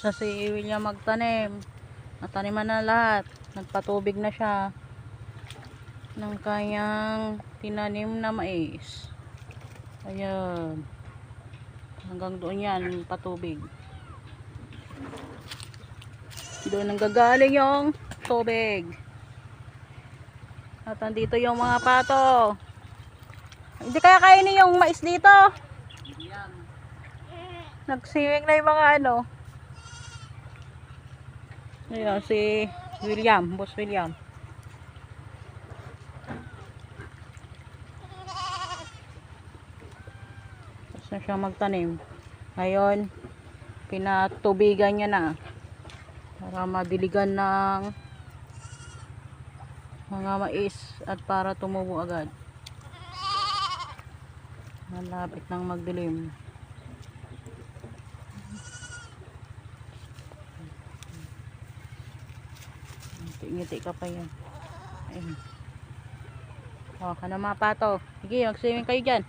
Tapos na si William magtanim. Nataniman na lahat. Nagpatubig na siya ng kanyang tinanim na mais. Ayan. Hanggang doon yan, patubig. Doon ang gagaling yung tubig. At andito yung mga pato. Hindi kaya kainin yung mais dito. Nagsiwing na yung mga ano. Ayan, si William, boss William. Tapos na siya magtanim. Ngayon, pinatubigan niya na. Para madiligan ng mga mais at para tumubo agad. Malapit nang magdilim. Ngiti-ngiti ka pa yan. Ayun. O, ka na mga pato. Sige, mag-swimming kayo dyan.